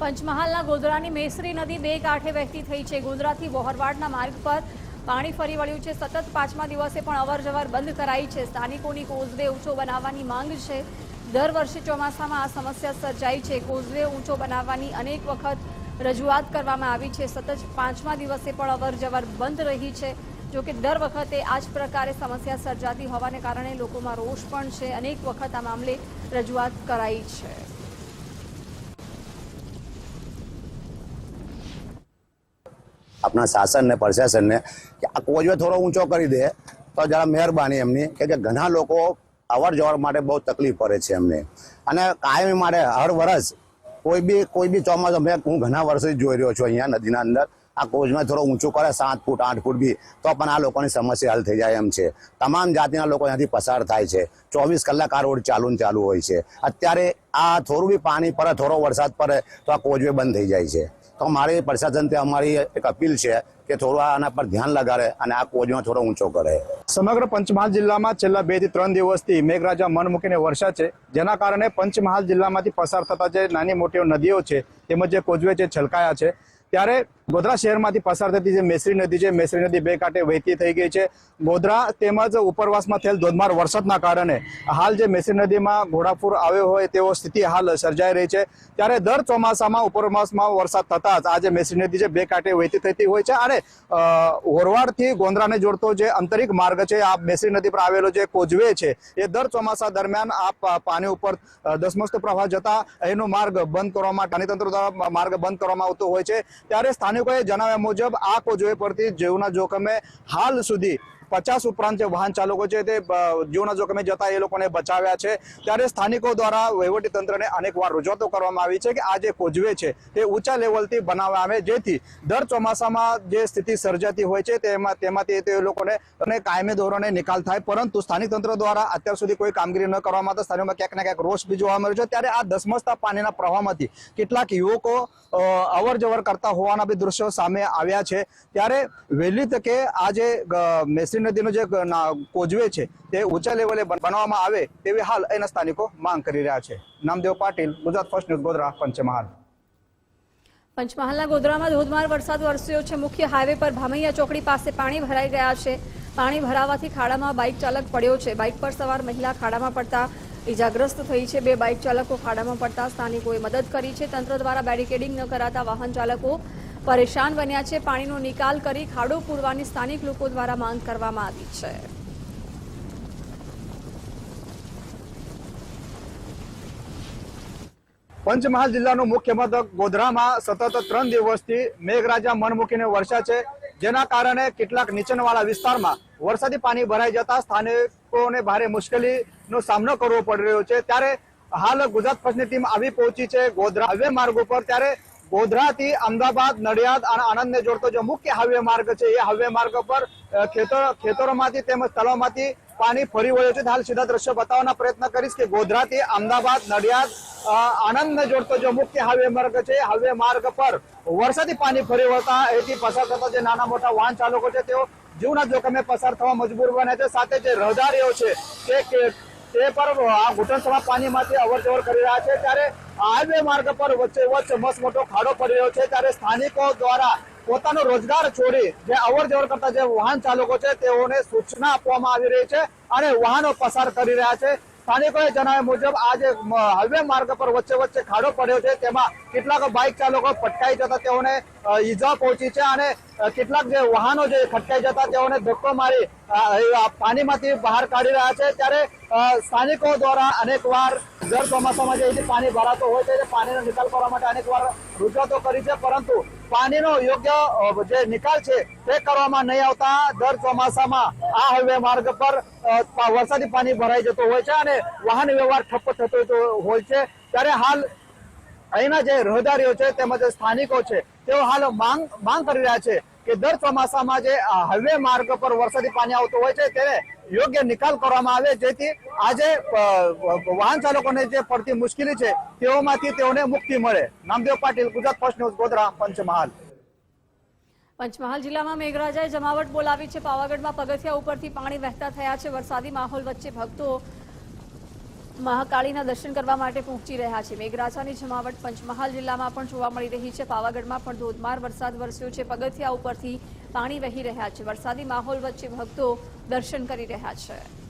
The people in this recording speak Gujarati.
પંચમહાલના ગોધરાની મેસરી નદી બે કાંઠે વહેતી થઈ છે. ગોધરાથી વોહરવાડના માર્ગ પર પાણી ફરી વળ્યું છે. સતત પાંચમા દિવસે પણ અવરજવર બંધ કરાઈ છે. સ્થાનિકોની કોઝવે ઊંચો બનાવવાની માંગ છે. દર વર્ષે ચોમાસામાં આ સમસ્યા સર્જાઈ છે. કોઝવે ઊંચો બનાવવાની અનેક વખત રજૂઆત કરવામાં આવી છે. સતત પાંચમા દિવસે પણ અવરજવર બંધ રહી છે. જો કે દર વખતે આ જ પ્રકારે સમસ્યા સર્જાતી હોવાને કારણે લોકોમાં રોષ પણ છે. અનેક વખત આ મામલે રજૂઆત કરાઈ છે. આપણા શાસનને, પ્રશાસનને, કે આ કોઝવે થોડો ઊંચો કરી દે, તો જરા મહેરબાની એમની કે કે ઘણા લોકો અવર જવર માટે બહુ તકલીફ પડે છે એમને. અને કાયમી માટે હર વર્ષ કોઈ બી કોઈ બી ચોમાસું મેં હું ઘણા વર્ષથી જોઈ રહ્યો છું અહીંયા નદીના અંદર આ કોચમાં થોડો ઊંચું કરે, સાત ફૂટ, આઠ ફૂટ બી, તો પણ આ લોકોની સમસ્યા હલ થઈ જાય એમ છે. તમામ જાતિના લોકો અહીંયાથી પસાર થાય છે. ચોવીસ કલાક આ રોડ ચાલુ ને ચાલુ હોય છે. અત્યારે આ થોડું બી પાણી પડે, થોડો વરસાદ પડે, તો આ કોચવે બંધ થઈ જાય છે. તો મારી પ્રશાસનથી અમારી એક અપીલ છે કે થોડું આના પર ધ્યાન લગાડે અને આ કોચમાં થોડો ઊંચો કરે. સમગ્ર પંચમહાલ જિલ્લામાં છેલ્લા બેથી ત્રણ દિવસથી મેઘરાજા મન મૂકીને વરસાદ છે. જેના કારણે પંચમહાલ જિલ્લામાંથી પસાર થતા જે નાની મોટી નદીઓ છે, તેમજ જે કોજવે છે, છલકાયા છે. ત્યારે ગોધરા શહેરમાંથી પસાર થતી જે મેસરી નદી છે, મેસરી નદી બે કાંઠે વહેતી થઈ ગઈ છે. ગોધરા તેમજ ઉપરવાસમાં થયેલ ધોધમાર વરસાદના કારણે હાલ જે મેસરી નદીમાં ઘોડાપૂર આવ્યો હોય તેવો સ્થિતિ હાલ સર્જાઈ રહી છે. ત્યારે દર ચોમાસામાં, ઉપરવાસમાં વરસાદ થતા જ આ જે મેસરી નદી છે, બે કાંઠે વહેતી થતી હોય છે. અને હોરવાડથી ગોંધરાને જોડતો જે આંતરિક માર્ગ છે, આ મેસરી નદી પર આવેલો જે કોજવે છે, એ દર ચોમાસા દરમિયાન આ પાણી ઉપર દસમસ્ત પ્રવાહ જતા એનો માર્ગ બંધ કરવામાં તંત્ર દ્વારા માર્ગ બંધ કરવામાં આવતો હોય છે. ત્યારે સ્થાનિકોએ જણાવ્યા મુજબ આ કોઝવે પરથી જીવના જોખમે હાલ સુધી પચાસ ઉપરાંત જે વાહન ચાલકો છે તે જીવના જોખમે જતા એ લોકોને બચાવ્યા છે. ત્યારે સ્થાનિકો દ્વારા વહીવટી તંત્રને અનેક વાર રજૂઆતો કરવામાં આવી છે કે આ જે કોઝવે છે તે ઊંચા લેવલથી બનાવવામાં આવે. જેથી દર ચોમાસામાં જે સ્થિતિ સર્જાતી હોય છે તેમાં, તેમાંથી તે લોકોને અને કાયમી ધોરણે નિકાલ થાય. પરંતુ સ્થાનિક તંત્ર દ્વારા અત્યાર સુધી કોઈ કામગીરી ન કરવામાં આવતા સ્થાનિકોમાં ક્યાંક ને ક્યાંક રોષ બી જોવા મળ્યો છે. ત્યારે આ ધસમસતા પાણીના પ્રવાહમાંથી કેટલાક યુવકો અવર જવર કરતા હોવાના બી દ્રશ્યો સામે આવ્યા છે. ત્યારે વહેલી તકે આ જે નદીનો જે કોજવે છે, તે ઊંચા લેવલે બનાવવામાં આવે તેવી હાલ એના સ્થાનિકો માંગ કરી રહ્યા છે. Namdev Patil, Gujarat first news, Godhra, Panchmahal. પંચમહાલના ગોધરામાં ધોધમાર વરસાદ વરસ્યો છે. મુખ્ય હાઈવે પર ભામૈયા ચોકડી પાસે પાણી ભરાઈ ગયા છે. પાણી ભરાવાથી ખાડામાં બાઇક ચાલક પડ્યો છે. બાઇક પર સવાર મહિલા ખાડામાં પડતા ઇજાગ્રસ્ત થઈ છે. બે બાઇક ચાલકો ખાડામાં પડતા સ્થાનિકોએ મદદ કરી છે. તંત્ર દ્વારા બેરિકેડિંગ ન કરાતા વાહન ચાલકો પરેશાન બન્યા છે. પાણીનો નિકાલ કરી ખાડો પૂરવાની સ્થાનિક લોકો દ્વારા માંગ કરવામાં આવી છે. પંચમહાલ જિલ્લાનું મુખ્ય મથક ગોધરામાં સતત ત્રણ દિવસથી મેઘરાજા મન મૂકીને વરસા છે. જેના કારણે કેટલાક નીચાણવાળા વિસ્તારમાં વરસાદી પાણી ભરાઈ જતા સ્થાનિકોને ભારે મુશ્કેલીનો સામનો કરવો પડી રહ્યો છે. ત્યારે હાલ ગુજરાત પક્ષની ટીમ આવી પહોંચી છે ગોધરા હાઈવે માર્ગ ઉપર. ત્યારે ગોધરાથી અમદાવાદ, નડિયાદ અને આણંદને જોડતો જે મુખ્ય હાઈવે માર્ગ છે, એ હાઈવે માર્ગ પર ખેતર, ખેતરોમાંથી તેમજ તળાવમાંથી પાણી ફરી વળ્યું છે. હાલ સીધા દ્રશ્ય બતાવવાના પ્રયત્ન કરીશ કે ગોધરાથી અમદાવાદ, નડિયાદ આણંદને જોડતો જે મુખ્ય હાઈવે માર્ગ છે હાઈવે માર્ગ પર વરસાદી પાણી ફરી વળતા એથી પસાર થતા જે નાના મોટા વાહન ચાલકો છે, તેઓ જીવના જોખમે પસાર થવા મજબૂર બને છે. સાથે જે રહદારીઓ છે, તે પર આ ઘૂંટણસમાં પાણીમાંથી અવર જવર કરી રહ્યા છે. ત્યારે હાઈવે માર્ગ પર વચ્ચે વચ્ચે મસ્ત મોટો ખાડો પડી રહ્યો છે ત્યારે સ્થાનિકો દ્વારા પોતાનો રોજગાર છોડી જે અવર જવર કરતા જે વાહન ચાલકો છે તેઓને સૂચના આપવામાં આવી રહી છે અને વાહનો પસાર કરી રહ્યા છે. સ્થાનિકોએ જણાવ્યા મુજબ આજે હાઈવે માર્ગ પર વચ્ચે વચ્ચે ખાડો પડ્યો છે તેમાં કેટલાક બાઇક ચાલકો પટકાઈ જતા તેઓને ઈજા પહોંચી છે અને કેટલાક જે વાહનો જે ખટકાઈ જતા તેઓને ધક્કો મારી પાણીમાંથી બહાર કાઢી રહ્યા છે ત્યારે સ્થાનિકો દ્વારા અનેક વાર દર ચોમાસામાં જે પાણી ભરાતો હોય છે પાણીનો નિકાલ કરવા માટે અનેક વાર રજૂઆતો કરી છે, પરંતુ પાણીનો યોગ્ય જે નિકાલ છે તે કરવામાં નહીં આવતા. દર ચોમાસામાં આ હાઈવે માર્ગ પર વરસાદી પાણી ભરાઈ જતો હોય છે અને વાહન વ્યવહાર ઠપ્પ થતો હોય છે. ત્યારે હાલ અહીંના જે રહેદારીઓ છે તેમજ સ્થાનિકો છે, તેઓ હાલ માંગ માંગ કરી રહ્યા છે કે દર ચોમાસામાં જે હાઈવે માર્ગ પર વરસાદી પાણી આવતું હોય છે, તેને યોગ્ય નિકાલ કરવામાં આવે જેથી આજે વાહન ચાલકોને જે પડતી મુશ્કેલી છે, તેઓમાંથી તેઓને મુક્તિ મળે. Namdev Patil, Gujarat first news, Godhra, Panchmahal. Panchmahal જિલ્લામાં મેઘરાજાએ જમાવટ બોલાવી છે. પાવાગઢમાં પગથિયા ઉપરથી પાણી વહેતા થયા છે. વરસાદી માહોલ વચ્ચે ભક્તો મહાકાળીના દર્શન કરવા માટે પહોંચી રહ્યા છે. મેઘરાજાની જમાવટ પંચમહાલ જિલ્લામાં પણ જોવા મળી રહી છે. પાવાગઢમાં પણ ધોધમાર વરસાદ વરસ્યો છે. પગથિયા ઉપરથી પાણી વહી રહ્યા છે. વરસાદી માહોલ વચ્ચે ભક્તો દર્શન કરી રહ્યા છે.